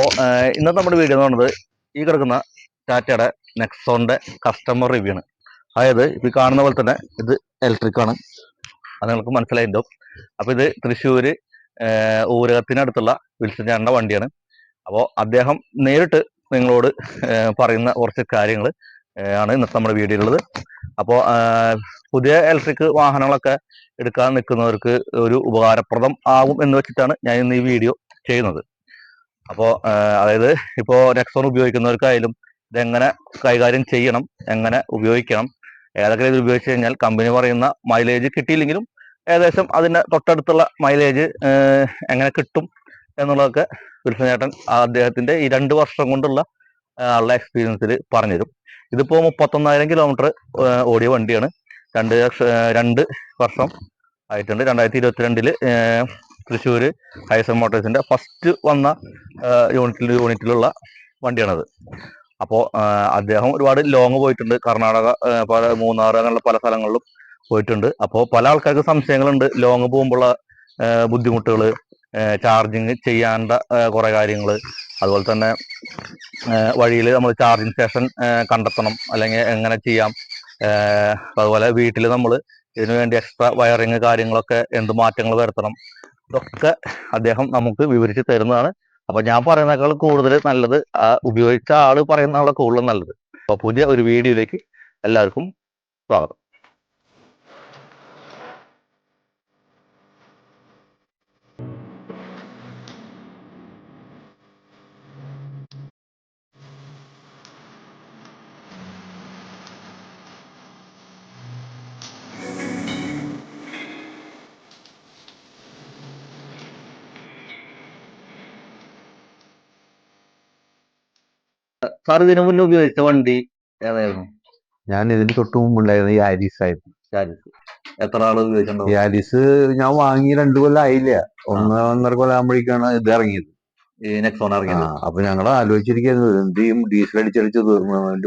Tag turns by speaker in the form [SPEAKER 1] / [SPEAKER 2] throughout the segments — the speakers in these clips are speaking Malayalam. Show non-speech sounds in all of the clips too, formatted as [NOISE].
[SPEAKER 1] അപ്പോൾ ഇന്നത്തെ നമ്മുടെ വീഡിയോ എന്ന് പറയുന്നത് ഈ കിടക്കുന്ന ടാറ്റയുടെ നെക്സോണിന്റെ കസ്റ്റമർ റിവ്യൂ ആണ്. അതായത് ഈ കാണുന്ന പോലെ തന്നെ ഇത് ഇലക്ട്രിക് ആണ്. അത് നിങ്ങൾക്ക് മനസ്സിലായിട്ടും അപ്പോൾ ഇത് തൃശ്ശൂർ ഊരകത്തിനടുത്തുള്ള വിൽസൻ ചേട്ടന്റെ വണ്ടിയാണ്. അപ്പോൾ അദ്ദേഹം നേരിട്ട് നിങ്ങളോട് പറയുന്ന കുറച്ച് കാര്യങ്ങൾ ആണ് ഇന്നത്തെ നമ്മുടെ വീഡിയോയിലുള്ളത് അപ്പോൾ പുതിയ ഇലക്ട്രിക് വാഹനങ്ങളൊക്കെ എടുക്കാൻ നിൽക്കുന്നവർക്ക് ഒരു ഉപകാരപ്രദം ആകും എന്ന് വെച്ചിട്ടാണ് ഞാൻ ഇന്ന് ഈ വീഡിയോ ചെയ്യുന്നത്. അപ്പോൾ അതായത് ഇപ്പോൾ നെക്സോൺ ഉപയോഗിക്കുന്നവർക്കായാലും ഇതെങ്ങനെ കൈകാര്യം ചെയ്യണം എങ്ങനെ ഉപയോഗിക്കണം ഏതൊക്കെ രീതിയിൽ ഉപയോഗിച്ച് കഴിഞ്ഞാൽ കമ്പനി പറയുന്ന മൈലേജ് കിട്ടിയില്ലെങ്കിലും ഏകദേശം അതിന്റെ തൊട്ടടുത്തുള്ള മൈലേജ് എങ്ങനെ കിട്ടും എന്നുള്ളതൊക്കെ വിൽസൺ ചേട്ടൻ അദ്ദേഹത്തിന്റെ ഈ രണ്ട് വർഷം കൊണ്ടുള്ള ആളുടെ എക്സ്പീരിയൻസിൽ പറഞ്ഞുതരും. ഇതിപ്പോൾ മുപ്പത്തൊന്നായിരം കിലോമീറ്റർ ഓടിയ വണ്ടിയാണ്. രണ്ട് രണ്ട് വർഷം ആയിട്ടുണ്ട്. രണ്ടായിരത്തി ഇരുപത്തിരണ്ടിൽ തൃശ്ശൂര് ഹൈസൺ മോട്ടോഴ്സിന്റെ ഫസ്റ്റ് വന്ന യൂണിറ്റിൽ യൂണിറ്റിലുള്ള വണ്ടിയാണത്. അപ്പോൾ അദ്ദേഹം ഒരുപാട് ലോങ് പോയിട്ടുണ്ട്. കർണാടക പല മൂന്നാർ അങ്ങനെയുള്ള പല സ്ഥലങ്ങളിലും പോയിട്ടുണ്ട്. അപ്പോൾ പല ആൾക്കാർക്ക് സംശയങ്ങളുണ്ട്. ലോങ് പോകുമ്പോഴുള്ള ബുദ്ധിമുട്ടുകൾ ചാർജിങ് ചെയ്യേണ്ട കുറേ കാര്യങ്ങൾ അതുപോലെ തന്നെ വഴിയിൽ നമ്മൾ ചാർജിങ് സ്റ്റേഷൻ കണ്ടെത്തണം. അല്ലെങ്കിൽ എങ്ങനെ ചെയ്യാം? അതുപോലെ വീട്ടിൽ നമ്മൾ ഇതിനു വേണ്ടി എക്സ്ട്രാ വയറിങ് കാര്യങ്ങളൊക്കെ എന്ത് മാറ്റങ്ങൾ വരുത്തണം? ഇതൊക്കെ അദ്ദേഹം നമുക്ക് വിവരിച്ച് തരുന്നതാണ്. അപ്പൊ ഞാൻ പറയുന്നതിനേക്കാൾ കൂടുതൽ നല്ലത് ആ ഉപയോഗിച്ച ആൾ പറയുന്നതാണ് കൂടുതൽ നല്ലത്. അപ്പൊ പുതിയ ഒരു വീഡിയോയിലേക്ക് എല്ലാവർക്കും സ്വാഗതം. സാർ ഇതിനു മുന്നേ ഉപയോഗിച്ച വണ്ടി ഏതായിരുന്നു?
[SPEAKER 2] ഞാൻ ഇതിന് തൊട്ട് മുമ്പുണ്ടായിരുന്ന ഈ ആരിസ് ആയിരുന്നു.
[SPEAKER 1] എത്ര ആൾ ഉപയോഗിച്ചിട്ടുണ്ടാവും
[SPEAKER 2] ഈ ആരിസ് ഞാൻ വാങ്ങി രണ്ടു കൊല്ലം ആയില്ല. ഒന്ന് ഒന്നര കൊല്ലം ആകുമ്പോഴേക്കാണ് ഇത് ഇറങ്ങിയത്.
[SPEAKER 1] ഈ നെക്സോൺ
[SPEAKER 2] ആ,
[SPEAKER 1] ഇറങ്ങിയത്
[SPEAKER 2] അപ്പൊ ഞങ്ങൾ ആലോചിച്ചിരിക്കുന്നത് എന്ത് ചെയ്യും? ഡീസൽ അടിച്ചടിച്ച്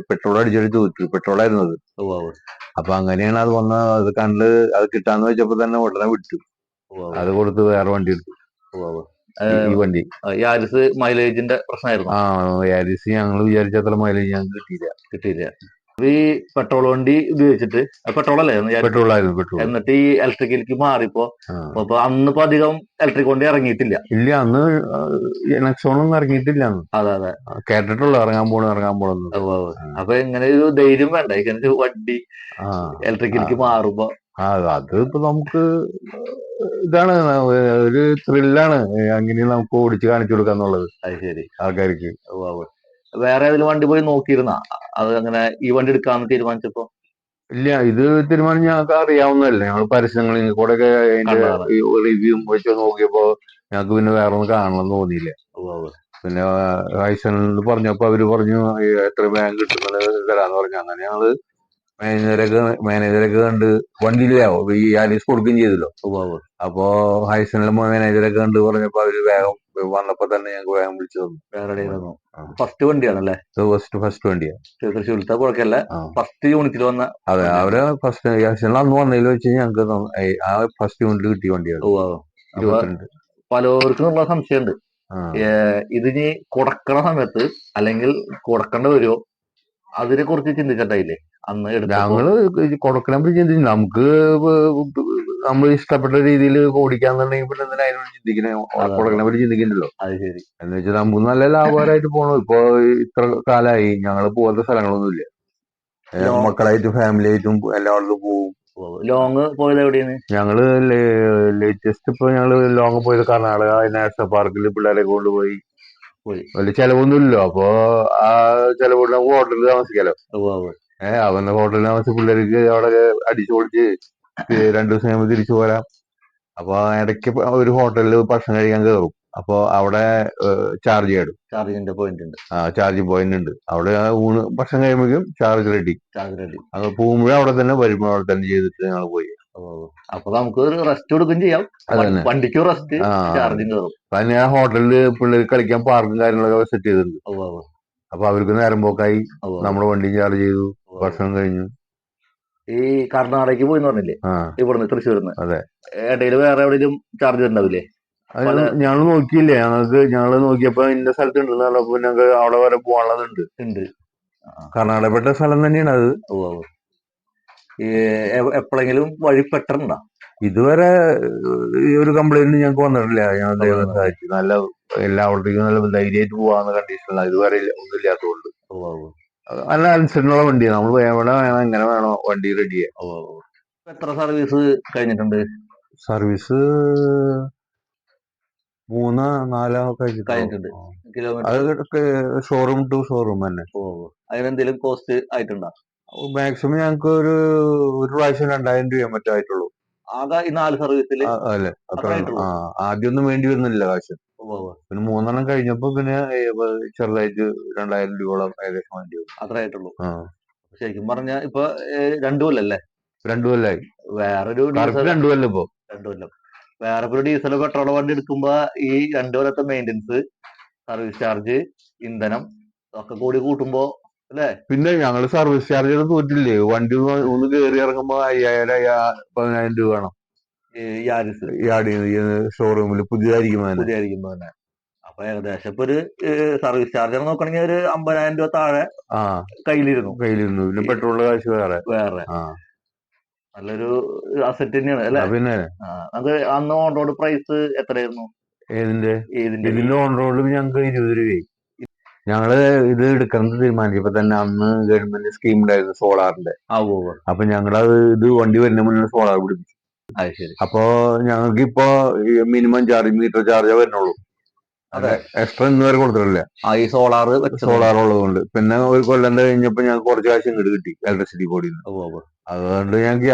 [SPEAKER 2] പെട്രോൾ അടിച്ചടിച്ച് തീർത്തു. പെട്രോൾ ആയിരുന്നു അത്
[SPEAKER 1] ഉവ്വ് ഉവ്വ്
[SPEAKER 2] അപ്പൊ അങ്ങനെയാണ് അത് വന്ന അത് കണ്ട് അത് കിട്ടാന്ന് വെച്ചപ്പോ തന്നെ ഉടനെ വിട്ടു. അത് കൊടുത്ത് വേറെ വണ്ടി എടുത്തു. ഈ- വണ്ടി.
[SPEAKER 1] യാരിസ് മൈലേജിന്റെ പ്രശ്നമായിരുന്നു
[SPEAKER 2] ആ യാരിസ് ഞങ്ങൾ വിചാരിച്ച അത്ര മൈലേജ് ഞങ്ങൾക്ക് കിട്ടിയില്ല.
[SPEAKER 1] കിട്ടിയില്ല. അപ്പൊ ഈ പെട്രോൾ വണ്ടി ഉപയോഗിച്ചിട്ട് പെട്രോൾ അല്ലേ?
[SPEAKER 2] പെട്രോൾ ആയിരുന്നു പെട്രോൾ.
[SPEAKER 1] എന്നിട്ട് ഈ ഇലക്ട്രിക്കിലേക്ക് മാറിപ്പോ അപ്പൊ അന്ന് ഇപ്പൊ അധികം ഇലക്ട്രിക് വണ്ടി ഇറങ്ങിയിട്ടില്ല.
[SPEAKER 2] ഇല്ല അന്ന് നെക്സോണൊന്നും ഇറങ്ങിയിട്ടില്ല
[SPEAKER 1] അതെ അതെ.
[SPEAKER 2] കേട്ടിട്ടുള്ളൂ ഇറങ്ങാൻ പോണു ഇറങ്ങാൻ പോണെന്ന്.
[SPEAKER 1] അപ്പൊ എങ്ങനെ ഒരു ധൈര്യം വേണ്ട. ഇങ്ങനെ വണ്ടി ഇലക്ട്രിക്കിലേക്ക് മാറുമ്പോ
[SPEAKER 2] ആ അത് ഇപ്പൊ നമുക്ക് ഇതാണ് ഒരു ത്രില്ലാണ് അങ്ങനെ നമുക്ക് ഓടിച്ചു കാണിച്ചു കൊടുക്കുക എന്നുള്ളത്.
[SPEAKER 1] അത് ശരി.
[SPEAKER 2] ആൾക്കാർക്ക്.
[SPEAKER 1] വേറെ ഏതെങ്കിലും വണ്ടി പോയി നോക്കിയിരുന്ന? അത് അങ്ങനെ ഈ വണ്ടി എടുക്കാന്ന് തീരുമാനിച്ചപ്പോ?
[SPEAKER 2] ഇല്ല ഇത് തീരുമാനം ഞങ്ങൾക്ക് അറിയാവുന്നതല്ല. ഞങ്ങൾ പരസ്യങ്ങളിൽ കൂടെ ഒക്കെ അതിന്റെ റിവ്യൂ വെച്ച് നോക്കിയപ്പോ ഞങ്ങൾക്ക് പിന്നെ വേറെ ഒന്നും കാണണം തോന്നിയില്ല. പിന്നെ ഹൈസണിൽ പറഞ്ഞപ്പോ അവർ പറഞ്ഞു എത്ര ബാങ്ക് കിട്ടുന്നത് തരാന്ന് പറഞ്ഞു. അങ്ങനെ ഞങ്ങൾ മാനേജരൊക്കെ മാനേജരൊക്കെ കണ്ട് വണ്ടിയിലാവോ. ഈ ആലീസ് കൊടുക്കുകയും ചെയ്തല്ലോ. അപ്പോ ഹൈസണിലെ മാനേജരൊക്കെ കണ്ട് പറഞ്ഞപ്പോ അവർ വേഗം വന്നപ്പോ തന്നെ ഞങ്ങൾക്ക് വേഗം വിളിച്ചു തന്നു.
[SPEAKER 1] ഫസ്റ്റ് വണ്ടിയാണല്ലേ?
[SPEAKER 2] ഫസ്റ്റ് ഫസ്റ്റ് വണ്ടിയാണ്
[SPEAKER 1] തൃശ്ശൂരത്തെ
[SPEAKER 2] ആ.
[SPEAKER 1] ഫസ്റ്റ് യൂണിറ്റിൽ വന്ന
[SPEAKER 2] അതെ അവർ ഫസ്റ്റ് ഹൈസണിൽ അന്ന് വന്നതിൽ വെച്ച് ഞങ്ങൾക്ക് ആ ഫസ്റ്റ് യൂണിറ്റ് കിട്ടിയ വണ്ടിയാണ്
[SPEAKER 1] പലവർക്കും ഉള്ള സംശയമുണ്ട്. ഇതിനി കൊടുക്കണ സമയത്ത് അല്ലെങ്കിൽ കൊടുക്കേണ്ട വരുമോ അതിനെ കുറിച്ച് ചിന്തിച്ചിട്ടില്ലേ അന്ന്
[SPEAKER 2] ഞങ്ങൾ കൊടുക്കണം ചിന്തിച്ചു. നമുക്ക് നമ്മൾ ഇഷ്ടപ്പെട്ട രീതിയിൽ ഓടിക്കാന്നുണ്ടെങ്കിൽ പിന്നെ എന്തിനാ അതിനോട് ചിന്തിക്കണേ. കൊടുക്കണ പറ്റി ചിന്തിക്കണ്ടല്ലോ.
[SPEAKER 1] അത് ശരി.
[SPEAKER 2] എന്ന് വെച്ചാൽ നമുക്ക് നല്ല ലാഭകരമായിട്ട് പോകണം ഇപ്പൊ ഇത്ര കാലമായി ഞങ്ങൾ പോകാത്ത സ്ഥലങ്ങളൊന്നുമില്ല. മക്കളായിട്ടും ഫാമിലി ആയിട്ടും എല്ലായിടത്തും പോകും
[SPEAKER 1] ലോങ് പോയത് എവിടെയാണ്?
[SPEAKER 2] ഞങ്ങൾ ലേറ്റസ്റ്റ് ഇപ്പൊ ഞങ്ങൾ ലോങ് പോയത് കർണാടക നാഷണൽ പാർക്കിൽ പിള്ളേരെ കൊണ്ടുപോയി.
[SPEAKER 1] പോയി.
[SPEAKER 2] വലിയ ചെലവൊന്നുമില്ലല്ലോ. അപ്പൊ ആ ചെലവ് ഹോട്ടലിൽ താമസിക്കാലോ. ഏഹ് അവന്റെ ഹോട്ടലിൽ താമസിച്ച പിള്ളേർക്ക് അവിടെ അടിച്ചു പൊളിച്ച് രണ്ടു ദിവസം കഴിയുമ്പോൾ തിരിച്ചു പോരാം. അപ്പൊ ഇടയ്ക്ക് ഒരു ഹോട്ടലിൽ ഭക്ഷണം കഴിക്കാൻ കയറും അപ്പൊ അവിടെ ചാർജ് ചെയ്യും
[SPEAKER 1] ചാർജിന്റെ പോയിന്റ് ഉണ്ട്.
[SPEAKER 2] ആ ചാർജ് പോയിന്റ് ഉണ്ട്. അവിടെ ഊണ് ഭക്ഷണം കഴിയുമ്പോഴേക്കും ചാർജ് റെഡി
[SPEAKER 1] ചാർജ് റെഡി
[SPEAKER 2] അത് പോകുമ്പോഴേ അവിടെ തന്നെ വരുമ്പോൾ അവിടെ തന്നെ ചെയ്തിട്ട് ഞങ്ങൾ പോയി.
[SPEAKER 1] അപ്പൊ നമുക്ക് ഒരു റെസ്റ്റ് കൊടുക്കും ചെയ്യാം. വണ്ടിക്ക് റെസ്റ്റ് ചാർജിങ് കയറും
[SPEAKER 2] ആ ഹോട്ടലിൽ പിള്ളേർ കളിക്കാൻ പാർക്കും കാര്യങ്ങളൊക്കെ സെറ്റ് ചെയ്തിട്ടുണ്ട്. അപ്പൊ അവർക്ക് നേരം പോക്കായി. നമ്മുടെ വണ്ടി ചാർജ് ചെയ്തു. ഭക്ഷണം കഴിഞ്ഞു.
[SPEAKER 1] ഈ കർണാടകയ്ക്ക് പോയി പറഞ്ഞില്ലേ? ഇവിടുന്ന് തൃശ്ശൂർന്ന്
[SPEAKER 2] അതെ.
[SPEAKER 1] ഇടയിൽ വേറെ എവിടെയും ചാർജ് ഉണ്ടാവില്ലേ
[SPEAKER 2] ഞങ്ങൾ നോക്കിയില്ലേ? ഞങ്ങൾക്ക് ഞങ്ങൾ നോക്കിയപ്പോ ഇന്ന സ്ഥലത്ത് പറഞ്ഞപ്പോ ഞങ്ങൾക്ക് അവിടെ വരെ പോകാനുള്ളതുണ്ട്.
[SPEAKER 1] ഉണ്ട്.
[SPEAKER 2] കർണാടകപ്പെട്ട സ്ഥലം തന്നെയാണ് അത്.
[SPEAKER 1] എപ്പോഴെങ്കിലും വഴി പെട്ടിട്ടുണ്ടോ
[SPEAKER 2] ഇതുവരെ ഈ ഒരു കംപ്ലൈന്റ് ഞങ്ങൾക്ക് വന്നിട്ടില്ല. ഞാൻ ദൈവം. സഹായിച്ചു. നല്ല എല്ലാവരുടെയും നല്ല ധൈര്യമായിട്ട് പോകാവുന്ന കണ്ടീഷനിലാണ് ഇതുവരെ ഇല്ല- ഒന്നും ഇല്ലാത്തതുകൊണ്ട്. നല്ല അനുസരണമുള്ള വണ്ടിയാണ് നമ്മൾ എവിടെ വേണം എങ്ങനെ വേണോ വണ്ടി റെഡി ചെയ്യാം
[SPEAKER 1] ഉവ്വ് ഉവ്വ്. എത്ര സർവീസ് കഴിഞ്ഞിട്ടുണ്ട്?
[SPEAKER 2] സർവീസ് മൂന്ന് നാലോ
[SPEAKER 1] കഴിഞ്ഞിട്ടുണ്ട്. കിലോമീറ്റർ
[SPEAKER 2] അത് ഷോറൂം ടു ഷോറൂം തന്നെ.
[SPEAKER 1] അതിനെന്തെങ്കിലും കോസ്റ്റ് ആയിട്ടുണ്ടോ?
[SPEAKER 2] മാക്സിമം ഞങ്ങൾക്ക് ഒരു ഒരു പ്രാവശ്യം രണ്ടായിരം രൂപ മറ്റോ ആയിട്ടുള്ളൂ.
[SPEAKER 1] ആകെ ഈ നാല്
[SPEAKER 2] അല്ലേ? ആദ്യമൊന്നും വേണ്ടി വരുന്നില്ല കാശ്. പിന്നെ മൂന്നെണ്ണം കഴിഞ്ഞപ്പോ പിന്നെ ചെറുതായിട്ട് രണ്ടായിരം രൂപയോളം ഏകദേശം വേണ്ടി വരും അത്രയായിട്ടുള്ളൂ.
[SPEAKER 1] ശരിക്കും പറഞ്ഞ ഇപ്പൊ രണ്ടു കൊല്ലല്ലേ
[SPEAKER 2] രണ്ടു കൊല്ലായി.
[SPEAKER 1] വേറൊരു
[SPEAKER 2] രണ്ടു കൊല്ലം ഇപ്പൊ.
[SPEAKER 1] രണ്ടു കൊല്ലം. വേറെ ഒരു ഡീസലോ പെട്രോളോ വണ്ടി എടുക്കുമ്പോ ഈ രണ്ടു കൊല്ലത്തെ മെയിന്റെനൻസ് സർവീസ് ചാർജ് ഇന്ധനം ഒക്കെ കൂടി കൂട്ടുമ്പോ അല്ലേ?
[SPEAKER 2] പിന്നെ ഞങ്ങൾ സർവീസ് ചാർജ് ഒന്നും തോറ്റില്ലേ വണ്ടി ഒന്ന് കേറി കയറി ഇറങ്ങുമ്പോ അയ്യായിരം അയ്യാ- പതിനായിരം രൂപ വേണം.
[SPEAKER 1] ഈ യാരിസ്
[SPEAKER 2] ഷോറൂമിൽ പുതിയതായിരിക്കും തന്നെ.
[SPEAKER 1] അപ്പൊ ഏകദേശം ഇപ്പൊ ഒരു സർവീസ് ചാർജ് നോക്കണെങ്കിൽ ഒരു അമ്പതിനായിരം രൂപ താഴെ
[SPEAKER 2] ആ.
[SPEAKER 1] കയ്യിലിരുന്നു.
[SPEAKER 2] കയ്യിലിരുന്നു. പിന്നെ പെട്രോൾ കാശ് വേറെ.
[SPEAKER 1] വേറെ.
[SPEAKER 2] ആ.
[SPEAKER 1] നല്ലൊരു അസറ്റ് തന്നെയാണ് അല്ലെ?
[SPEAKER 2] ആ, പിന്നെ.
[SPEAKER 1] ആ, അത് അന്ന് ഓൺ റോഡ് പ്രൈസ് എത്രയായിരുന്നു?
[SPEAKER 2] ഏതിന്റെ?
[SPEAKER 1] ഇതിന്റെ
[SPEAKER 2] ഇതിന്റെ ഓൺ റോഡിൽ ഞങ്ങൾക്ക് ഇരുപത് രൂപയായി. ഞങ്ങൾ ഇത് എടുക്കണം തീരുമാനിച്ചപ്പോ തന്നെ അന്ന് ഗവൺമെന്റ് സ്കീം ഉണ്ടായിരുന്നു സോളാറിന്റെ. അപ്പൊ ഞങ്ങളത് ഇത് വണ്ടി വരുന്ന മുന്നേ സോളാർ പിടിപ്പിച്ചു. അപ്പോ ഞങ്ങൾക്ക് ഇപ്പോ മിനിമം ചാർജ് മീറ്റർ ചാർജേ വരുന്നുള്ളൂ.
[SPEAKER 1] അതെ.
[SPEAKER 2] എക്സ്ട്രാ ഇന്ന് വരെ കൊടുത്തിട്ടില്ല.
[SPEAKER 1] ആ ഈ സോളാർ
[SPEAKER 2] സോളാർ ഉള്ളതുകൊണ്ട്. പിന്നെ ഒരു കൊല്ലം കഴിഞ്ഞപ്പോ ഞങ്ങൾക്ക് കുറച്ച് കാശ് ഇങ്ങോട്ട് കിട്ടി ഇലക്ട്രിസിറ്റി ബോർഡിൽ നിന്ന്. അതുകൊണ്ട് ഞങ്ങൾക്ക്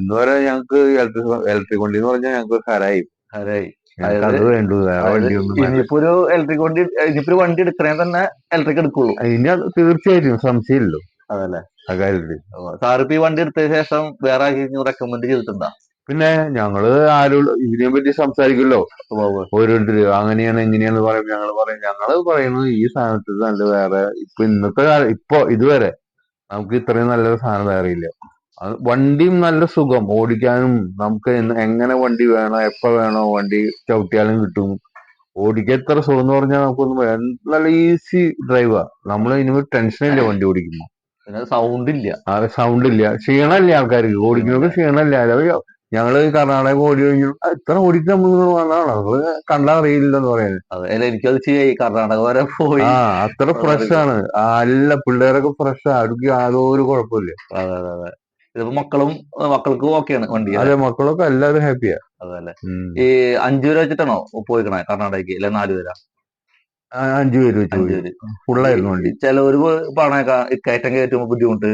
[SPEAKER 2] ഇന്ന് വരെ ഞങ്ങൾക്ക് ഇലക്ട്രിക് ഇലക്ട്രിക് വണ്ടി എന്ന് പറഞ്ഞാൽ ഞങ്ങൾക്ക് ഹരായി.
[SPEAKER 1] ഹരായി. ഇനിയിപ്പോ ഒരു ഇലക്ട്രിക് വണ്ടി ഇനിയിപ്പോ ഒരു വണ്ടി എടുക്കണേ തന്നെ ഇലക്ട്രിക് എടുക്കുള്ളൂ.
[SPEAKER 2] ഇനി അത് തീർച്ചയായിട്ടും സംശയമില്ലല്ലോ.
[SPEAKER 1] അതല്ലേ?
[SPEAKER 2] ആ കാര്യത്തിൽ
[SPEAKER 1] സാറിപ്പോ ഈ വണ്ടി എടുത്തതിന് ശേഷം വേറെ റെക്കമെന്റ് റെക്കമെൻഡ് ചെയ്തിട്ടുണ്ടോ?
[SPEAKER 2] പിന്നെ ഞങ്ങൾ ആരോട് ഇതിനെ പറ്റി സംസാരിക്കുമല്ലോ. ഓരോരുത്തര് അങ്ങനെയാണ് എങ്ങനെയാണ് പറയും ഞങ്ങൾ പറയും. ഞങ്ങൾ പറയുന്നത് ഈ സാധനത്തിൽ നല്ല വേറെ ഇപ്പൊ ഇന്നത്തെ കാലം ഇപ്പൊ ഇതുവരെ നമുക്ക് ഇത്രയും നല്ലൊരു സാധനം വേറെ ഇല്ല. വണ്ടിയും നല്ല സുഖം. ഓടിക്കാനും നമുക്ക് എങ്ങനെ വണ്ടി വേണോ എപ്പോ വേണോ വണ്ടി ചവിട്ടിയാലും കിട്ടും. ഓടിക്കാൻ എത്ര സുഖം എന്ന് പറഞ്ഞാൽ നമുക്കൊന്നും നല്ല ഈസി ഡ്രൈവാ നമ്മൾ ഇനി ടെൻഷൻ ഇല്ല വണ്ടി ഓടിക്കുമ്പോൾ
[SPEAKER 1] പിന്നെ സൗണ്ട് ഇല്ല.
[SPEAKER 2] ആ സൗണ്ട് ഇല്ല. ക്ഷീണമില്ല ആൾക്കാർക്ക്? ഓടിക്കുന്നവർക്ക് ക്ഷീണമല്ല ഞങ്ങൾ കർണാടക ഓടി കഴിഞ്ഞു. എത്ര ഇത്ര ഓടിക്കാൻ നമ്മൾ അത് നമ്മൾ കണ്ടാ അറിയില്ലെന്ന് പറയുന്നത്
[SPEAKER 1] അതെ എനിക്കത് ചെയ്യായി കർണാടക വരെ പോയി.
[SPEAKER 2] ആ അത്ര ഫ്രഷ് ആണ്. അല്ല പിള്ളേരൊക്കെ ഫ്രഷ് അടുക്കി യാതൊരു കുഴപ്പമില്ല.
[SPEAKER 1] അതെ അതെ അതെ. ഇതിപ്പോ മക്കളും മക്കൾക്കും ഓക്കെയാണ് വണ്ടി
[SPEAKER 2] അതെ മക്കളൊക്കെ എല്ലാവരും ഹാപ്പിയാ
[SPEAKER 1] അതല്ലേ. ഈ അഞ്ചു പേര് വെച്ചിട്ടാണോ പോയിക്കണേ കർണാടകയ്ക്ക്? അല്ലെ നാലു പേരാ?
[SPEAKER 2] അഞ്ചു പേര് വെച്ച് ഫുള്ളായിരുന്നു വണ്ടി.
[SPEAKER 1] ചിലവര് പണയൊക്കെ കയറ്റം കയറ്റുമ്പോ ബുദ്ധിമുട്ട്.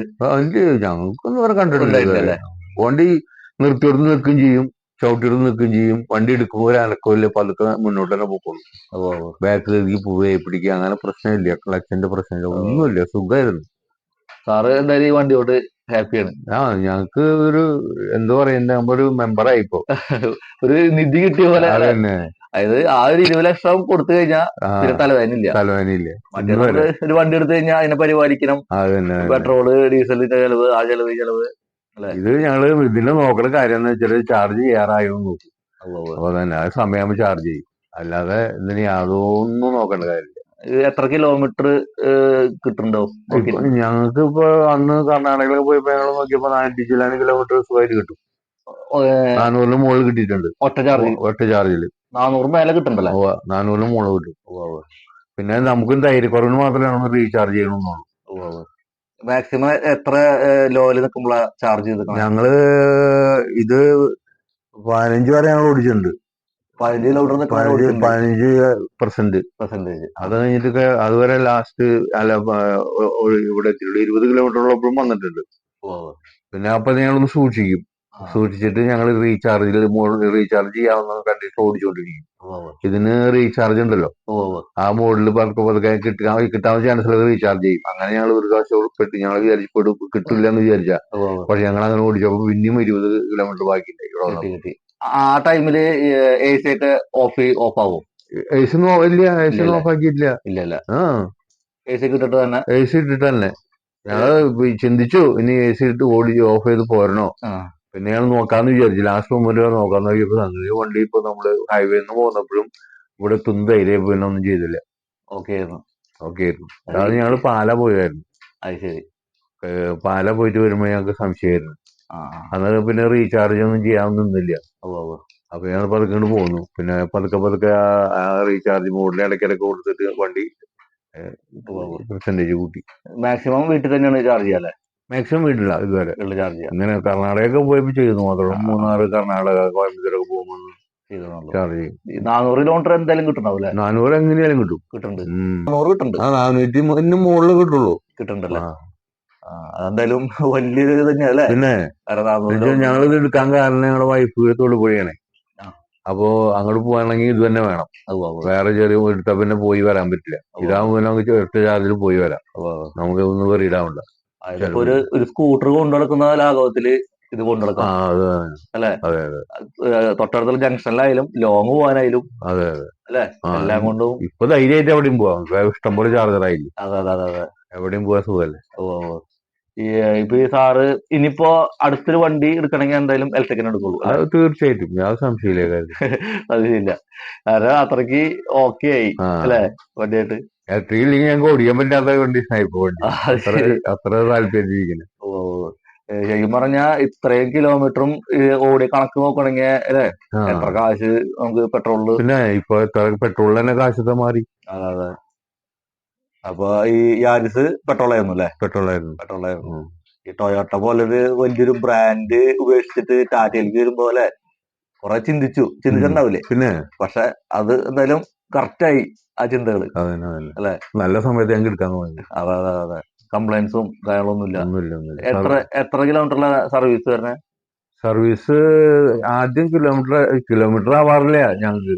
[SPEAKER 2] ഞങ്ങൾക്കൊന്നും കണ്ടിട്ടില്ല. വണ്ടി നിർത്തിയെടുത്ത് നിൽക്കുകയും ചെയ്യും ചവിട്ടിയെടുത്ത് നിൽക്കുകയും ചെയ്യും. വണ്ടി എടുക്കുമ്പോൾ ഒരു അനക്കമില്ല പതുക്കെ മുന്നോട്ട് തന്നെ ബാക്ക് ഇറങ്ങി പോവുകയെ പിടിക്കുക അങ്ങനെ പ്രശ്നമില്ല. ക്ലച്ചിന്റെ പ്രശ്നമില്ല. ഒന്നുമില്ല സുഖമായിരുന്നു
[SPEAKER 1] സാറ് എന്തായാലും ഈ വണ്ടിയോട് ഹാപ്പിയാണ്
[SPEAKER 2] ആ ഞങ്ങക്ക് ഒരു എന്താ പറയുക ഒരു മെമ്പറായിപ്പോ [LAUGHS]
[SPEAKER 1] ഒരു നിധി കിട്ടിയ പോലെ അതായത് ആ ഒരു ഇരുപത് ലക്ഷം കൊടുത്തു കഴിഞ്ഞാൽ പിന്നെ തലവേദനയില്ല. നമ്മൾ ഒരു വണ്ടി എടുത്തു കഴിഞ്ഞാൽ അതിനെ പരിപാലിക്കണം. പെട്രോൾ ഡീസലിന്റെ ചെലവ് ആ ചെലവ് ഈ ചെലവ്
[SPEAKER 2] ഇത് ഞങ്ങൾ ഇതിന്റെ നോക്കണ കാര്യം എന്ന് വെച്ചാൽ ചാർജ് ചെയ്യാറായോ നോക്കും. അപ്പൊ തന്നെ അത് സമയമാകുമ്പോ ചാർജ് ചെയ്യും. അല്ലാതെ ഇതിന് യാതൊന്നും നോക്കേണ്ട കാര്യമില്ല.
[SPEAKER 1] എത്ര കിലോമീറ്റർ
[SPEAKER 2] കിട്ടുന്നുണ്ടാവും ഞങ്ങൾക്ക് ഇപ്പൊ അന്ന് കർണാടകയിലൊക്കെ പോയപ്പോ ഞങ്ങൾ നോക്കിയപ്പോ നാനൂറ്റി ചില്ലാനും കിലോമീറ്റർ സുഖമായിട്ട് കിട്ടും. നാനൂറിന് മുകളിൽ കിട്ടിയിട്ടുണ്ട്.
[SPEAKER 1] ഒറ്റ ചാർജ്
[SPEAKER 2] ഒറ്റ ചാർജിൽ
[SPEAKER 1] നാനൂറ് മേലെ കിട്ടണ്ടല്ലോ
[SPEAKER 2] നാനൂറിന് മുകളിൽ കിട്ടും. പിന്നെ നമുക്കും ധൈര്യക്കുറവിന് മാത്രമേ നമ്മൾ റീചാർജ് ചെയ്യണമെന്നുള്ളൂ
[SPEAKER 1] മാക്സിമം എത്ര ലോയിൽ നിൽക്കുമ്പോഴാണ് ചാർജ് ചെയ്ത്
[SPEAKER 2] ഞങ്ങൾ ഇത് പതിനഞ്ച് വരെ ഞങ്ങൾ ഓടിച്ചിട്ടുണ്ട്.
[SPEAKER 1] പതിനഞ്ച് കിലോമീറ്റർ
[SPEAKER 2] പെർസെന്റ്
[SPEAKER 1] പെർസെന്റേജ്
[SPEAKER 2] അത് കഴിഞ്ഞിട്ട് അതുവരെ ലാസ്റ്റ് അല്ല ഇവിടെ ഇരുപത് കിലോമീറ്റർ ഉള്ളപ്പോഴും വന്നിട്ടുണ്ട്. പിന്നെ അപ്പൊ ഞങ്ങളൊന്ന് സൂക്ഷിക്കും. സൂക്ഷിച്ചിട്ട് ഞങ്ങൾ റീചാർജിൽ റീചാർജ് ചെയ്യാവുന്ന കണ്ടിട്ട് ഓടിച്ചുകൊണ്ടിരിക്കും ഇതിന് റീചാർജ് ഉണ്ടല്ലോ. ആ മോഡിൽ പതുക്കെ പതുക്കെ കിട്ടാൻ കിട്ടാൻ ചാൻസ് റീചാർജ് ചെയ്യും. അങ്ങനെ ഞങ്ങൾ ഒരു പ്രാവശ്യം പെട്ട്. ഞങ്ങൾ വിചാരിച്ചു കിട്ടില്ല എന്ന് വിചാരിച്ച. പക്ഷെ ഞങ്ങൾ അങ്ങനെ ഓടിച്ചപ്പോ പിന്നെയും ഇരുപത് കിലോമീറ്റർ ബാക്കിയുണ്ട് ഇവിടെ
[SPEAKER 1] കിട്ടി. ആ ടൈമിൽ എ സി ഒക്കെ ഓഫ് ഓഫ് ആവും
[SPEAKER 2] എ സി ഇല്ല എ സി? ഓഫ് ആക്കിയിട്ടില്ല.
[SPEAKER 1] ഇല്ല ഇല്ല. എ സി ഇട്ടിട്ട് തന്നെ?
[SPEAKER 2] എ സി ഇട്ടിട്ട് തന്നെ. ഞങ്ങൾ ചിന്തിച്ചു ഇനി എ സി ഇട്ട് ഓടി ഓഫ് ചെയ്ത് പോരണോ. പിന്നെ ഞാൻ നോക്കാന്ന് വിചാരിച്ചു. ലാസ്റ്റ് മൊമെന്റ് നോക്കാന്ന് നോക്കിയപ്പോ സംഗതി വണ്ടി ഇപ്പൊ നമ്മൾ ഹൈവേ നിന്ന് പോന്നപ്പോഴും ഇവിടെ തുന്ന് ധൈര്യം പിന്നെ ഒന്നും ചെയ്തില്ല.
[SPEAKER 1] ഓക്കെ ആയിരുന്നു.
[SPEAKER 2] ഓക്കെ ആയിരുന്നു. അതാണ് ഞങ്ങൾ പാല പോയായിരുന്നു.
[SPEAKER 1] അത് ശരി.
[SPEAKER 2] പാല പോയിട്ട് വരുമ്പോ ഞങ്ങൾക്ക് സംശയമായിരുന്നു. അന്നേരം പിന്നെ റീചാർജ് ഒന്നും ചെയ്യാൻ നിന്നില്ല. അപ്പൊ ഞാൻ പതുക്കെ പോന്നു. പിന്നെ പതുക്കെ പതുക്കെ ആ- റീചാർജ് മോഡിൽ ഇടയ്ക്കിടയ്ക്ക് കൊടുത്തിട്ട് വണ്ടി. പെർസെന്റേജ് കൂട്ടി.
[SPEAKER 1] മാക്സിമം വീട്ടിൽ തന്നെയാണ് ചാർജ് ചെയ്യാല്ലേ
[SPEAKER 2] മാക്സിമം വീട്ടില്ല ഇതുവരെ.
[SPEAKER 1] ചാർജ് ചെയ്യാം.
[SPEAKER 2] ഇങ്ങനെ കർണാടകയൊക്കെ പോയപ്പോ ചെയ്യുന്നു മാത്രം. മൂന്നാറ് കർണാടക കോയമ്പത്തൂരൊക്കെ പോകുമ്പോൾ
[SPEAKER 1] നാനൂറ് കിലോമീറ്റർ എന്തായാലും കിട്ടുണ്ടാവും
[SPEAKER 2] നാനൂറ് എങ്ങനെയാലും കിട്ടും.
[SPEAKER 1] കിട്ടുന്നുണ്ട്. നാനൂറ് കിട്ടുന്നുണ്ട്
[SPEAKER 2] ആ നാനൂറ്റി മുകളിൽ കിട്ടുള്ളൂ.
[SPEAKER 1] കിട്ടുന്നുണ്ടല്ലേ അതെന്തായാലും വലിയൊരു ഇത് തന്നെയല്ലേ
[SPEAKER 2] പിന്നെ. ഞങ്ങളിത് എടുക്കാൻ കാരണം ഞങ്ങളുടെ വൈഫ് തൊടുപുഴയാണ്
[SPEAKER 1] ആ.
[SPEAKER 2] അപ്പോ അങ്ങോട്ട് പോവാണെങ്കിൽ ഇത് തന്നെ വേണം. വേറെ ചെറിയ എടുത്താൽ പിന്നെ പോയി വരാൻ പറ്റില്ല. ഇതാകുമ്പോൾ നമുക്ക് ഒറ്റ ചാർജിൽ പോയി വരാം. നമുക്ക് ഒന്നും
[SPEAKER 1] വേറെ ഇടാവണ്ട ഒരു ഒരു സ്കൂട്ടർ കൊണ്ടു നടക്കുന്ന ലാഘവത്തിൽ ഇത് കൊണ്ടു നടക്കാം അല്ലെ? തൊട്ടടുത്തുള്ള ജംഗ്ഷനിലായാലും ലോങ് പോകാനായാലും
[SPEAKER 2] അതെ
[SPEAKER 1] അതെ.
[SPEAKER 2] അല്ലെ?
[SPEAKER 1] എല്ലാം കൊണ്ടും
[SPEAKER 2] ഇപ്പൊ ധൈര്യമായിട്ട് എവിടെയും പോവാം. ഇഷ്ടംപോലെ ചാർജർ ആയില്ലേ
[SPEAKER 1] അതെ അതെ അതെ.
[SPEAKER 2] എവിടെയും പോവാൻ സുഖമല്ലേ
[SPEAKER 1] ഓ ഏഹ്, ഇപ്പൊ ഈ സാറ് ഇനിയിപ്പോ അടുത്തൊരു വണ്ടി എടുക്കണമെങ്കിൽ എന്തായാലും ഇലക്ട്രിക്കിന് എടുക്കുള്ളൂ
[SPEAKER 2] തീർച്ചയായിട്ടും. ഞാൻ സംശയമില്ല കാര്യം. [LAUGHS]
[SPEAKER 1] അത് ശരിയില്ല. കാരണം അത്രയ്ക്ക് ഓക്കെ ആയി അല്ലെ? വണ്ടിയായിട്ട്.
[SPEAKER 2] ഇല്ലെങ്കിൽ ഞങ്ങൾക്ക് ഓടിക്കാൻ പറ്റാത്ത വണ്ടി. അത്ര താല്പര്യം.
[SPEAKER 1] ഏഹ്, ശരിക്കും പറഞ്ഞാ ഇത്രയും കിലോമീറ്ററും ഓടി കണക്ക് നോക്കണെങ്കിൽ അല്ലേ? എത്ര കാശ് നമുക്ക് പെട്രോളിൽ
[SPEAKER 2] പിന്നെ ഇപ്പൊ പെട്രോളിൽ പെട്രോളിന് തന്നെ കാശത്തെ മാറി?
[SPEAKER 1] അതെ അതെ. അപ്പൊ ഈ യാരിസ് പെട്രോൾ ആയിരുന്നു അല്ലേ?
[SPEAKER 2] പെട്രോളായിരുന്നു.
[SPEAKER 1] പെട്രോൾ
[SPEAKER 2] ആയിരുന്നു
[SPEAKER 1] ഈ ടൊയോട്ട പോലൊരു വലിയൊരു ബ്രാൻഡ് ഉപേക്ഷിച്ചിട്ട് ടാറ്റയിലേക്ക് വരുമ്പോ പോലെ കുറെ ചിന്തിച്ചു. ചിന്തിച്ചിട്ടുണ്ടാവില്ലേ?
[SPEAKER 2] പിന്നെ?
[SPEAKER 1] പക്ഷെ അത് എന്തായാലും കറക്റ്റായി ആ ചിന്തകൾ.
[SPEAKER 2] അതന്നെ
[SPEAKER 1] അല്ലേ?
[SPEAKER 2] നല്ല സമയത്ത് ഞങ്ങൾക്ക് എടുക്കാൻ
[SPEAKER 1] അതെ അതെ അതെ. കംപ്ലൈൻസും കാര്യങ്ങളൊന്നുമില്ല. എത്ര എത്ര കിലോമീറ്ററിലെ സർവീസ് വരണേ
[SPEAKER 2] സർവീസ് ആദ്യം കിലോമീറ്റർ കിലോമീറ്റർ ആവാറില്ല ഞങ്ങൾക്ക്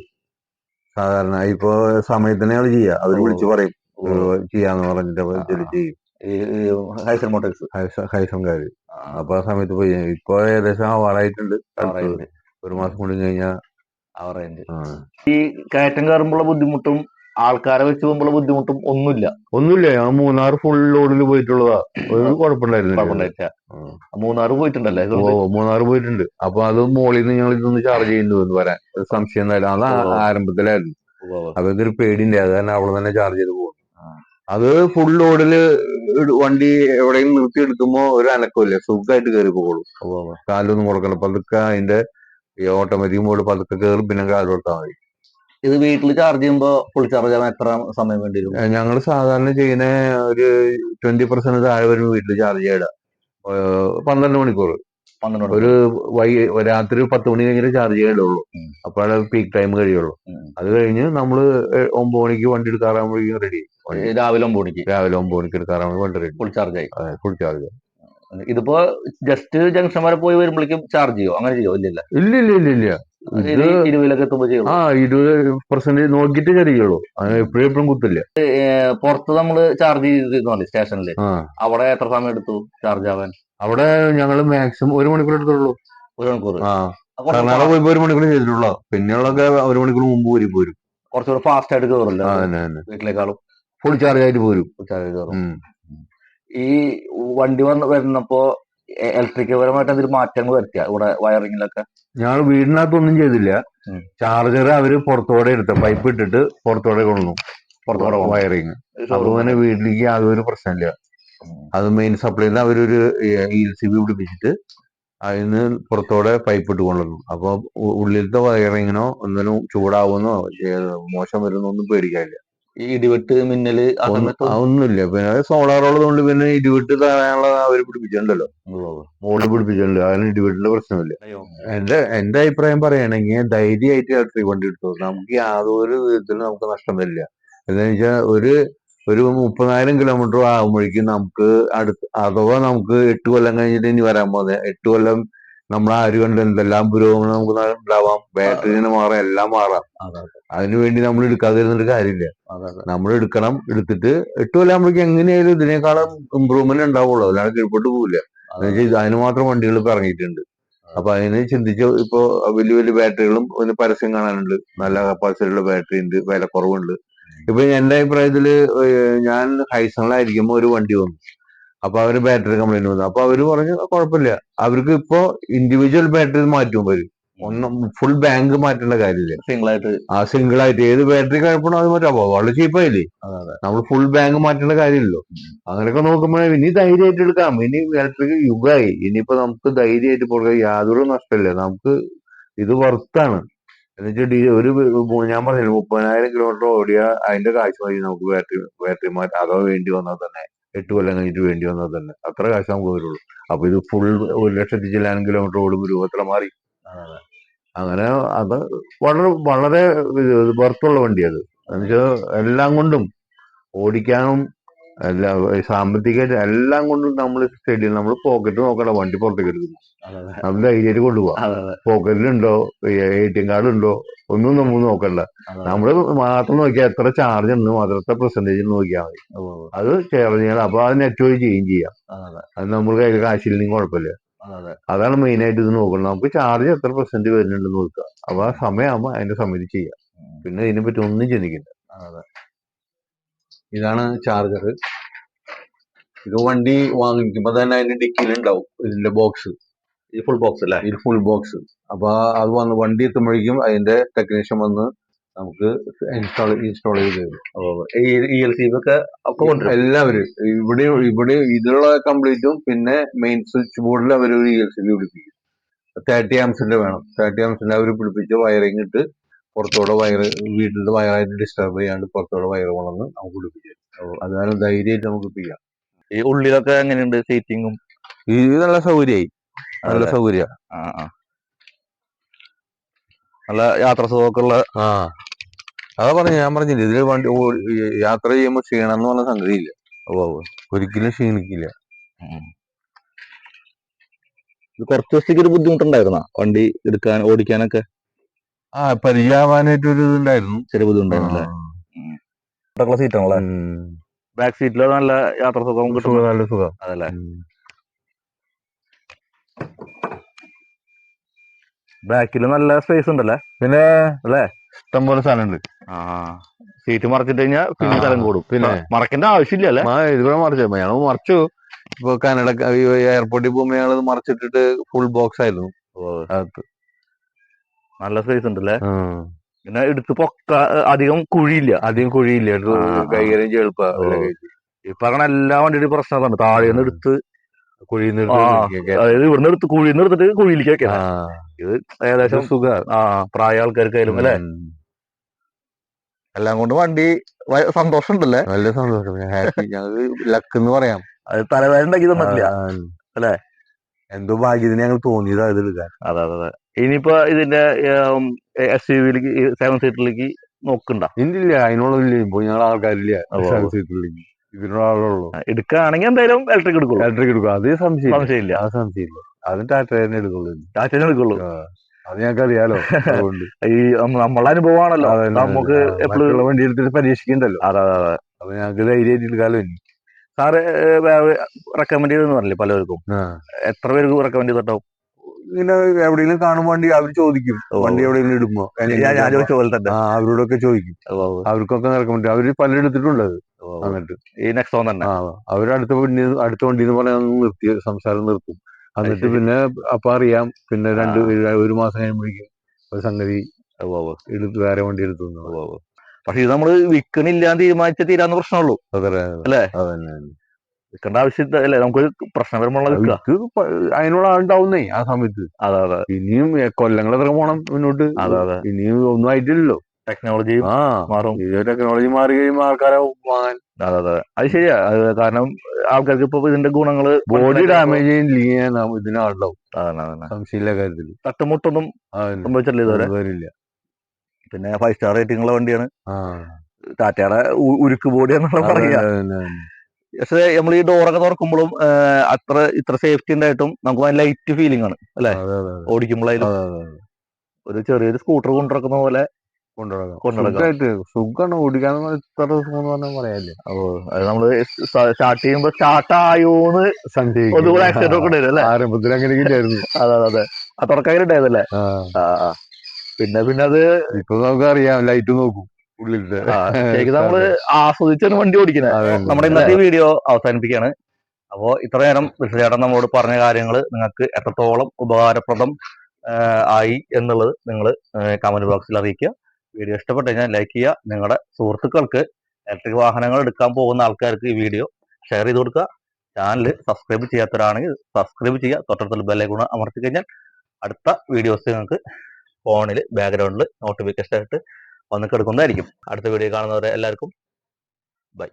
[SPEAKER 2] സാധാരണ ഇപ്പോ സമയത്തിനെ ചെയ്യാം. അവർ വിളിച്ചു പറയും. ചെയ്യാന്ന് പറഞ്ഞിട്ട് ചെയ്യും.
[SPEAKER 1] ഹൈസൺ മോട്ടോഴ്സ്.
[SPEAKER 2] ഹൈസ- ഹൈസംകാര് അപ്പൊ ആ സമയത്ത് പോയി. ഇപ്പൊ ഏകദേശം ആവാറായിട്ടുണ്ട് അടുത്തത് ഒരു മാസം കൊണ്ട് കഴിഞ്ഞാൽ
[SPEAKER 1] ഈ കയറ്റം കയറുമ്പോഴുള്ള ബുദ്ധിമുട്ടും ആൾക്കാരെ വെച്ച് പോകുമ്പോൾ ബുദ്ധിമുട്ടും ഒന്നുമില്ല.
[SPEAKER 2] ഒന്നുമില്ല. ഞാൻ മൂന്നാർ ഫുൾ ലോഡിൽ പോയിട്ടുള്ളതാ. ഒരു കുഴപ്പമുണ്ടായിരുന്നില്ല.
[SPEAKER 1] മൂന്നാർ പോയിട്ടുണ്ടല്ലേ?
[SPEAKER 2] ഓ മൂന്നാർ പോയിട്ടുണ്ട്. അപ്പൊ അത് മോളിൽ നിന്ന് ഞങ്ങൾ ഇതൊന്ന് ചാർജ് ചെയ്യുന്നു എന്ന് വരാൻ ഒരു സംശയം അത് ആരംഭത്തിലായിരുന്നു. അപ്പൊ ഇതൊരു പേടിയുണ്ട്. അത് തന്നെ അവിടെ തന്നെ ചാർജ് ചെയ്ത് പോകും. അത് ഫുൾ ലോഡിൽ വണ്ടി എവിടെയും നിർത്തി എടുക്കുമ്പോ ഒരു അനക്കമില്ല? സുഖമായിട്ട് കയറി പോകുള്ളൂ കാലൊന്നും കൊടുക്കണം പതുക്കെ അതിന്റെ ഈ ഓട്ടോമാറ്റിക് മോഡ് പതുക്കെ കയറി പിന്നെ കാൽ കൊടുത്താൽ മതി.
[SPEAKER 1] ഇത് വീട്ടിൽ ചാർജ് ചെയ്യുമ്പോ ഫുൾ ചാർജ് ചെയ്യാൻ എത്ര സമയം വേണ്ടി വരും
[SPEAKER 2] ഞങ്ങൾ സാധാരണ ചെയ്യുന്ന ഒരു ട്വന്റി പെർസെന്റ് താഴെ വരും വീട്ടിൽ ചാർജ് ചെയ്യിട പന്ത്രണ്ട് മണിക്കൂർ.
[SPEAKER 1] പന്ത്രണ്ട്
[SPEAKER 2] ഒരു വൈ രാത്രി പത്ത് മണി കഴിഞ്ഞിട്ട് ചാർജ് ചെയ്യലുള്ളൂ. അപ്പോഴാണ് പീക്ക് ടൈം കഴിയുള്ളൂ. അത് കഴിഞ്ഞ് നമ്മൾ ഒമ്പത് മണിക്ക് വണ്ടി എടുക്കാറാകുമ്പോഴേക്കും റെഡി
[SPEAKER 1] രാവിലെ ഒമ്പത് മണിക്ക്.
[SPEAKER 2] രാവിലെ ഒമ്പത് മണിക്ക് എടുക്കാറാണ് വണ്ടി
[SPEAKER 1] ഫുൾ ചാർജ് ആയി.
[SPEAKER 2] ഫുൾ ചാർജ്
[SPEAKER 1] ഇതിപ്പോ ജസ്റ്റ് ജംഗ്ഷൻ വരെ പോയി വരുമ്പോഴേക്കും ചാർജ് ചെയ്യോ? അങ്ങനെ ചെയ്യോ?
[SPEAKER 2] ഇല്ല ഇല്ല ഇല്ല ഇല്ല
[SPEAKER 1] ഇല്ല ഇരുപതിലൊക്കെ എത്തുമ്പോ ചെയ്യും
[SPEAKER 2] ആ ഇരുപത് പെർസെന്റ് നോക്കിയിട്ട് കയറിയുള്ളൂ എപ്പോഴും എപ്പോഴും കുത്തില്ല.
[SPEAKER 1] പുറത്ത് നമ്മൾ ചാർജ് ചെയ്തിരുന്നല്ലേ സ്റ്റേഷനിൽ
[SPEAKER 2] ആ.
[SPEAKER 1] അവിടെ എത്ര സമയം എടുത്തു ചാർജ് ആവാൻ?
[SPEAKER 2] അവിടെ ഞങ്ങൾ മാക്സിമം ഒരു മണിക്കൂർ എടുത്തുള്ളൂ
[SPEAKER 1] ഒരു മണിക്കൂർ.
[SPEAKER 2] കർണാടക പോയി ഒരു മണിക്കൂർ ചെയ്തിട്ടുള്ളൂ. പിന്നെയുള്ള ഒരു മണിക്കൂർ മുമ്പ് വരും പോരും.
[SPEAKER 1] കുറച്ചുകൂടെ ഫാസ്റ്റ് ആയിട്ട് കയറില്ല വീട്ടിലേക്കാളും.
[SPEAKER 2] ഫുൾ ചാർജ് ആയിട്ട് പോരും.
[SPEAKER 1] ചാർജ് കയറും ഈ വണ്ടി വന്ന് വരുന്നപ്പോ ഇലക്ട്രിക് പരമായിട്ട് എന്തെങ്കിലും മാറ്റങ്ങൾ വരുത്തിയ? ഇവിടെ വയറിങ്ങിലൊക്കെ
[SPEAKER 2] വീടിനകത്ത് വീടിനകത്തൊന്നും ചെയ്തില്ല. ചാർജർ അവർ പുറത്തോടെ എടുത്ത പൈപ്പ് ഇട്ടിട്ട് പുറത്തോടെ കൊള്ളുന്നു.
[SPEAKER 1] പുറത്തോടെ.
[SPEAKER 2] വയറിങ് അതുപോലെ വീട്ടിലേക്ക് യാതൊരു പ്രശ്നമില്ല അത് മെയിൻ സപ്ലൈന്ന് അവരൊരു ഇ എൽ സി ബി പിടിപ്പിച്ചിട്ട് അതിന് പുറത്തോടെ പൈപ്പ് ഇട്ട് കൊണ്ടുവന്നു. അപ്പൊ ഉള്ളിലത്തെ വയറിങ്ങിനോ ഒന്നിനും ചൂടാവുന്നോ മോശം വരുന്നോ ഒന്നും പേടിക്കാനില്ല.
[SPEAKER 1] ഈ ഇടിവെട്ട്
[SPEAKER 2] മിന്നൽ ഒന്നുമില്ല പിന്നെ സോളാർ ഉള്ളതുകൊണ്ട് പിന്നെ ഇടിവെട്ട് തരാനുള്ള അവർ പിടിപ്പിച്ചിട്ടുണ്ടല്ലോ. മോൾ പിടിപ്പിച്ചിട്ടുണ്ട്. അതിന് ഇടിവെട്ടിന്റെ പ്രശ്നമില്ല. എന്റെ എന്റെ അഭിപ്രായം പറയുകയാണെങ്കിൽ ധൈര്യമായിട്ട് ഇലക്ട്രിക് വണ്ടി എടുത്തു. നമുക്ക് യാതൊരു വിധത്തിലും നമുക്ക് നഷ്ടം വരില്ല. എന്താണെന്ന് വെച്ചാൽ ഒരു ഒരു മുപ്പതിനായിരം കിലോമീറ്റർ ആകുമ്പോഴേക്കും നമുക്ക് അടുത്ത് അഥവാ നമുക്ക് എട്ട് കൊല്ലം കഴിഞ്ഞിട്ട് ഇനി വരാൻ പോകുന്നത്. എട്ട് കൊല്ലം നമ്മൾ ആര് കണ്ട് എന്തെല്ലാം പുരോഗമനം നമുക്ക് ഉണ്ടാവാം. തന്നെ മാറാം എല്ലാം മാറാം.
[SPEAKER 1] അതിനുവേണ്ടി
[SPEAKER 2] അതിനു വേണ്ടി നമ്മൾ എടുക്കാതിരുന്നിട്ട് കാര്യമില്ല. നമ്മൾ എടുക്കണം എടുത്തിട്ട് എട്ട് കൊല്ലം ആകുമ്പോഴേക്കും എങ്ങനെയായാലും ഇതിനേക്കാളും ഇമ്പ്രൂവ്മെന്റ് ഉണ്ടാവുള്ളൂ. അല്ലാതെ കീഴ്പോട്ട് പോകില്ല അതിന് മാത്രം വണ്ടികൾ ഇപ്പൊ ഇറങ്ങിയിട്ടുണ്ട്. അപ്പൊ അതിന് ചിന്തിച്ച് ഇപ്പോ വലിയ വലിയ ബാറ്ററികളും അതിന് പരസ്യം കാണാനുണ്ട്. നല്ല കപ്പാസിറ്റിയുള്ള ബാറ്ററി ഉണ്ട് വില കുറവുണ്ട് ഇപ്പൊ എന്റെ അഭിപ്രായത്തിൽ ഞാൻ ഹൈസണിലായിരിക്കുമ്പോ ഒരു വണ്ടി വന്നു. അപ്പൊ അവർ ബാറ്ററി കംപ്ലൈന്റ് വന്നു. അപ്പൊ അവർ പറഞ്ഞു കുഴപ്പമില്ല. അവർക്ക് ഇപ്പോ ഇൻഡിവിജ്വൽ ബാറ്ററി മാറ്റും വരും. ഒന്നും ഫുൾ ബാങ്ക് മാറ്റേണ്ട കാര്യമില്ല.
[SPEAKER 1] സിംഗിൾ ആയിട്ട്
[SPEAKER 2] ആ സിംഗിൾ ആയിട്ട് ഏത് ബാറ്ററി കഴിപ്പണോ അത് മാറ്റാം. വളരെ ചീപ്പായില്ലേ നമ്മൾ ഫുൾ ബാങ്ക് മാറ്റേണ്ട കാര്യമില്ലല്ലോ. അങ്ങനെയൊക്കെ നോക്കുമ്പോൾ ഇനി ധൈര്യമായിട്ട് എടുക്കാം. ഇനി ഇലക്ട്രിക് യുഗമായി ഇനിയിപ്പോ നമുക്ക് ധൈര്യമായിട്ട് പോകാം യാതൊരു നഷ്ടമില്ല. നമുക്ക് ഇത് വർത്താണ് എന്നുവെച്ചാൽ ഒരു ഞാൻ പറഞ്ഞില്ല മുപ്പതിനായിരം കിലോമീറ്റർ ഓടിയ അതിന്റെ കാശ് മതി നമുക്ക് ബാറ്ററി ബാറ്ററി മാറ്റാൻ അതോ വേണ്ടി വന്നാൽ തന്നെ. എട്ട് കൊല്ലം കഴിഞ്ഞിട്ട് വേണ്ടി വന്നാൽ തന്നെ. അത്ര കാശ് നമുക്ക് വരുള്ളൂ. അപ്പൊ ഇത് ഫുൾ ഒരു ലക്ഷത്തി ചില്ലാനും കിലോമീറ്റർ ഓടുമ്പോൾ രൂപത്ര മാറി? അങ്ങനെ അത് വളരെ വളരെ വർത്തുള്ള വണ്ടി അത് എന്നുവെച്ചാൽ എല്ലാം കൊണ്ടും ഓടിക്കാനും എല്ലാ സാമ്പത്തിക എല്ലാം കൊണ്ടും നമ്മൾ സ്റ്റഡി നമ്മൾ പോക്കറ്റ് നോക്കണ്ട വണ്ടി പുറത്തേക്ക് എടുക്കുന്നു. നമ്മൾ ധൈര്യമായിട്ട് കൊണ്ടുപോകാം പോക്കറ്റിലുണ്ടോ എ ടി എം കാർഡ് ഉണ്ടോ? ഒന്നും നമ്മൾ നോക്കണ്ട. നമ്മൾ മാത്രം നോക്കിയാൽ എത്ര ചാർജ് ഉണ്ട് മാത്രം എത്ര പെർസെന്റേജ് നോക്കിയാൽ മതി. അത് ചെയ്യണം അപ്പൊ അത് നെറ്റ് വഴി ചെയ്യുകയും ചെയ്യാം. അത് നമ്മൾ കയ്യിൽ കാശില്ലെങ്കിൽ കുഴപ്പമില്ല അതാണ്. മെയിൻ ആയിട്ട് ഇത് നോക്കുന്നത് നമുക്ക് ചാർജ് എത്ര പെർസെന്റ് വരുന്നുണ്ട് നോക്കുക. അപ്പൊ ആ സമയമാകുമ്പോൾ അതിന്റെ സമയത്ത് ചെയ്യാം. പിന്നെ ഇതിനെ പറ്റി ഒന്നും ചിന്തിക്കില്ല ഇതാണ് ചാർജർ ഇത് വണ്ടി വാങ്ങിക്കുമ്പോ തന്നെ അതിന്റെ ഡിക്കിയിൽ ഉണ്ടാവും ഇതിന്റെ ബോക്സ്
[SPEAKER 1] ഈ ഫുൾ ബോക്സ് അല്ലേ?
[SPEAKER 2] ഈ ഫുൾ ബോക്സ് അപ്പൊ അത് വന്ന് വണ്ടി എത്തുമ്പോഴേക്കും അതിന്റെ ടെക്നീഷ്യൻ വന്ന് നമുക്ക് ഇൻസ്റ്റാൾ ഇൻസ്റ്റാൾ ചെയ്ത് തരും.
[SPEAKER 1] ഇ എൽ സി ഒക്കെ അപ്പൊ
[SPEAKER 2] എല്ലാവരും. ഇവിടെ ഇവിടെ ഇതിലുള്ള കംപ്ലീറ്റും പിന്നെ മെയിൻ സ്വിച്ച് ബോർഡിൽ അവർ ഒരു ഇ എൽ സി പിടിപ്പിക്കും. തേർട്ടി ആംസിന്റെ വേണം. തേർട്ടി ആംസിന്റെ അവർ പിടിപ്പിച്ച് വയറിങ് ഇട്ട് പുറത്തോടെ വയർ വീട്ടിൽ വയറായിട്ട് ഡിസ്റ്റർബ് ചെയ്യാണ്ട് പുറത്തോടെ വയർ കൊണ്ടുവന്ന് നമുക്ക് പിടിപ്പിക്കും. അത് കാരണം ധൈര്യമായിട്ട് നമുക്ക് ചെയ്യാം.
[SPEAKER 1] ഈ ഉള്ളിലൊക്കെ എങ്ങനെയുണ്ട് സീറ്റിങ്ങും
[SPEAKER 2] ഇത് നല്ല സൗകര്യമായി. നല്ല. സൗകര്യ.
[SPEAKER 1] നല്ല യാത്ര സുഖമൊക്കെ ഉള്ള
[SPEAKER 2] ആ. അതാ പറഞ്ഞു ഞാൻ പറഞ്ഞില്ല ഇതിൽ വണ്ടി യാത്ര ചെയ്യുമ്പോൾ ക്ഷീണം എന്ന് പറഞ്ഞ സംഗതിയില്ല. ഒരിക്കലും ക്ഷീണിക്കില്ല.
[SPEAKER 1] കുറച്ച് ദിവസത്തേക്ക് ഒരു ബുദ്ധിമുട്ടുണ്ടായിരുന്ന? വണ്ടി എടുക്കാൻ ഓടിക്കാനൊക്കെ?
[SPEAKER 2] ആ പരിചയമാവാനായിട്ട് ഒരു ഇതുണ്ടായിരുന്നു.
[SPEAKER 1] ചെറിയ ബുദ്ധിമുട്ടുണ്ടായിരുന്നു സീറ്റാണല്ലേ. ബാക്ക് സീറ്റിൽ നല്ല യാത്ര സുഖം കിട്ടും.
[SPEAKER 2] നല്ല സുഖം.
[SPEAKER 1] അതല്ലേ? ബാക്കിൽ നല്ല സ്പേസ് ഉണ്ടല്ലേ?
[SPEAKER 2] പിന്നെ
[SPEAKER 1] അല്ലേ?
[SPEAKER 2] ഇഷ്ടം പോലെ സ്ഥലമുണ്ട്
[SPEAKER 1] ആ. സീറ്റ് മറച്ചിട്ട് കഴിഞ്ഞാൽ പിന്നെ സ്ഥലം കൂടും.
[SPEAKER 2] പിന്നെ.
[SPEAKER 1] മറക്കേണ്ട ആവശ്യമില്ല അല്ലേ?
[SPEAKER 2] ഇതിവിടെ മറിച്ചു. ഞങ്ങൾ മറിച്ചു. ഇപ്പൊ കാനഡ എയർപോർട്ടിൽ പോകുമ്പോൾ ഞങ്ങൾ മറിച്ചിട്ടിട്ട് ഫുൾ ബോക്സ് ആയിരുന്നു. അകത്ത്.
[SPEAKER 1] നല്ല സ്പേസ് ഉണ്ടല്ലേ. പിന്നെ എടുത്ത് പൊക്ക അധികം കുഴിയില്ല.
[SPEAKER 2] അധികം കുഴിയില്ല. കൈകാര്യം ചെയ്യും
[SPEAKER 1] ഈ പറഞ്ഞ എല്ലാ വണ്ടിയുടെ പ്രശ്നം അതാണ്. താഴെ നിന്ന് എടുത്ത്
[SPEAKER 2] കുഴിയിൽ.
[SPEAKER 1] അതായത് ഇവിടുന്ന് എടുത്ത് കുഴിയിൽ നിന്ന് എടുത്തിട്ട് കുഴിയിലേക്ക്
[SPEAKER 2] ആ,
[SPEAKER 1] ഇത് ഏകദേശം
[SPEAKER 2] സുഖ.
[SPEAKER 1] ആ പ്രായ ആൾക്കാർക്കായാലും അല്ലെ. എല്ലാം കൊണ്ട് വണ്ടി സന്തോഷമുണ്ടല്ലേ? സന്തോഷം ഉണ്ടല്ലേ
[SPEAKER 2] നല്ല സന്തോഷം. ഹാപ്പി. ഞങ്ങൾക്ക് ലക്ക് എന്ന് പറയാം.
[SPEAKER 1] അത് തലവേദന ഉണ്ടാക്കി തന്നിട്ടില്ല. അല്ലേ?
[SPEAKER 2] എന്തോ ഭാഗ്യത്തിന് ഞങ്ങൾ തോന്നിയതാ ഇത് എടുക്കാൻ.
[SPEAKER 1] അതെ അതെ അതെ. ഇനിയിപ്പോ ഇതിന്റെ എസ് യു വിയിലേക്ക് സെവൻ സീറ്ററിലേക്ക് നോക്കണ്ട.
[SPEAKER 2] ഇല്ല. അതിനുള്ള ഇല്ല ഇപ്പൊ ഞങ്ങൾ ആൾക്കാരില്ല. സെവൻ സീറ്റിലേക്ക് ഇതിനുള്ള ആളുള്ളൂ
[SPEAKER 1] എടുക്കുകയാണെങ്കിൽ എന്തായാലും ഇലക്ട്രിക് എടുക്കുള്ളൂ.
[SPEAKER 2] ഇലക്ട്രിക് എടുക്കും. അത് സംശയം
[SPEAKER 1] സംശയമില്ല.
[SPEAKER 2] അത് സംശയമില്ല. അതും ടാറ്റ തന്നെ എടുക്കുള്ളൂ.
[SPEAKER 1] ടാറ്റ എടുക്കുള്ളൂ.
[SPEAKER 2] അത് ഞങ്ങൾക്ക് അറിയാലോ അതുകൊണ്ട്. [LAUGHS]
[SPEAKER 1] ഈ നമ്മ- നമ്മളെ അനുഭവമാണല്ലോ. നമുക്ക് എപ്പോഴും
[SPEAKER 2] വണ്ടി എടുത്തിട്ട് പരീക്ഷിക്കണ്ടല്ലോ.
[SPEAKER 1] അതെ അതെ അതെ.
[SPEAKER 2] അപ്പൊ ഞങ്ങൾക്ക് ധൈര്യമായിട്ട് എടുക്കാലോ ഇനി?
[SPEAKER 1] സാറ് റെക്കമെൻഡ് ചെയ്തെന്ന് പറഞ്ഞില്ലേ പലർക്കും?
[SPEAKER 2] ആ.
[SPEAKER 1] എത്ര പേർക്ക് റെക്കമെൻഡ് ചെയ്തിട്ടുണ്ടാവും?
[SPEAKER 2] ഇങ്ങനെ എവിടെയെങ്കിലും കാണുമ്പോൾ വണ്ടി അവർ ചോദിക്കും. വണ്ടി എവിടെയെങ്കിലും ഇടുമ്പോ
[SPEAKER 1] ഞാൻ ചോദിച്ച പോലെ തന്നെ.
[SPEAKER 2] അവരോടൊക്കെ ചോദിക്കും. അവർക്കൊക്കെ നടക്കുമ്പോൾ അവർ പലരും എന്നിട്ട്
[SPEAKER 1] ഈ നെക്സോൺ തന്നെ.
[SPEAKER 2] അടുത്ത വണ്ടി അടുത്ത വണ്ടി എന്ന് പറഞ്ഞാൽ നിർത്തി സംസാരം നിർത്തും. എന്നിട്ട് പിന്നെ അപ്പൊ അറിയാം. പിന്നെ രണ്ട് ഒരു മാസം കഴിയുമ്പോഴേക്കും ഒരു സംഗതി എടുത്ത് വേറെ വണ്ടി എടുത്തു.
[SPEAKER 1] പക്ഷെ ഇത് നമ്മൾ വിൽക്കണില്ലാന്ന് തീരുമാനിച്ച തീരാന്ന് പ്രശ്നമുള്ളൂ. അല്ലേ? വിൽക്കേണ്ട ആവശ്യമില്ല. അല്ലേ? നമുക്ക് പ്രശ്നം വിൽക്കുക
[SPEAKER 2] അതിനുള്ള ആളുണ്ടാവുന്നേ ആ സമയത്ത്.
[SPEAKER 1] അതെ അതെ.
[SPEAKER 2] ഇനിയും കൊല്ലങ്ങൾ എത്ര പോണം മുന്നോട്ട്?
[SPEAKER 1] അതെ അതെ.
[SPEAKER 2] ഇനിയും ഒന്നും ആയിട്ടില്ലല്ലോ.
[SPEAKER 1] ടെക്നോളജിയും
[SPEAKER 2] ആ
[SPEAKER 1] മാറും.
[SPEAKER 2] ടെക്നോളജി മാറി കഴിയുമ്പോൾ ആൾക്കാരെ വാങ്ങാൻ
[SPEAKER 1] അതെ അതെ. അത് ശരിയാ. കാരണം ആൾക്കാർക്ക് ഇപ്പൊ ഇതിന്റെ ഗുണങ്ങൾ
[SPEAKER 2] ബോഡി ഡാമേജ് സംശയമില്ല കാര്യത്തിൽ
[SPEAKER 1] തട്ടുമുട്ടൊന്നും സംഭവിച്ചില്ല ഇതുവരെ.
[SPEAKER 2] വരില്ല
[SPEAKER 1] പിന്നെ ഫൈവ് സ്റ്റാർ റേറ്റിംഗ് ഉള്ള വണ്ടിയാണ്. ടാറ്റയുടെ ഉരുക്ക് ബോഡി എന്നുള്ള പറയുക.
[SPEAKER 2] അതന്നെ.
[SPEAKER 1] നമ്മൾ ഈ ഡോറൊക്കെ തുറക്കുമ്പോഴും അത്ര ഇത്ര സേഫ്റ്റി ഉണ്ടായിട്ടും നമുക്ക് നല്ല ലൈറ്റ് ഫീലിംഗ് ആണ് അല്ലെ. ഓടിക്കുമ്പോഴായാലും. ഒരു ചെറിയൊരു സ്കൂട്ടർ കൊണ്ടിറക്കുന്ന പോലെ
[SPEAKER 2] കൊണ്ടുനടക്കാം. സുഖാണ് ഓടിക്കാൻ ഇത്ര സുഖം പറഞ്ഞാൽ പറയാല്ലേ
[SPEAKER 1] അത് നമ്മൾ സ്റ്റാർട്ട് ചെയ്യുമ്പോ സ്റ്റാർട്ട് ആയോന്ന് ഒന്നുകൂടെ ആക്സിഡന്റ് ഒക്കെ ഉണ്ടായിരുന്നു
[SPEAKER 2] ആരംഭത്തിൽ അങ്ങനെ ഇല്ലായിരുന്നു
[SPEAKER 1] അതെ അതെ അതെ. ആ തുടക്കം
[SPEAKER 2] ആ.
[SPEAKER 1] ആ ആ. പിന്നെ പിന്നെ അത്
[SPEAKER 2] ഇപ്പൊ നമുക്ക് അറിയാം ലൈറ്റ് നോക്കും ഉള്ളിലത്തെ
[SPEAKER 1] ശരിക്കും നമ്മൾ ആസ്വദിച്ചാണ് വണ്ടി ഓടിക്കുന്നത്. നമ്മുടെ ഇന്നത്തെ വീഡിയോ അവസാനിപ്പിക്കുകയാണ്. അപ്പോൾ ഇത്ര നേരം ചേട്ടൻ നമ്മോട് പറഞ്ഞ കാര്യങ്ങൾ നിങ്ങൾക്ക് എത്രത്തോളം ഉപകാരപ്രദം ആയി എന്നുള്ളത് നിങ്ങൾ കമന്റ് ബോക്സിൽ അറിയിക്കുക. വീഡിയോ ഇഷ്ടപ്പെട്ടു കഴിഞ്ഞാൽ ലൈക്ക് ചെയ്യുക. നിങ്ങളുടെ സുഹൃത്തുക്കൾക്ക് ഇലക്ട്രിക് വാഹനങ്ങൾ എടുക്കാൻ പോകുന്ന ആൾക്കാർക്ക് ഈ വീഡിയോ ഷെയർ ചെയ്ത് കൊടുക്കുക. ചാനൽ സബ്സ്ക്രൈബ് ചെയ്യാത്തവരാണെങ്കിൽ സബ്സ്ക്രൈബ് ചെയ്യുക. തൊട്ടടുത്തുള്ള ബെല്ലൈക്കൂടെ അമർത്തി കഴിഞ്ഞാൽ അടുത്ത വീഡിയോസ് നിങ്ങൾക്ക് ഫോണിൽ ബാക്ക്ഗ്രൗണ്ടിൽ നോട്ടിഫിക്കേഷൻ ആയിട്ട് വന്ന് കിടക്കുന്നതായിരിക്കും. അടുത്ത വീഡിയോ കാണുന്നവരെ എല്ലാവർക്കും ബൈ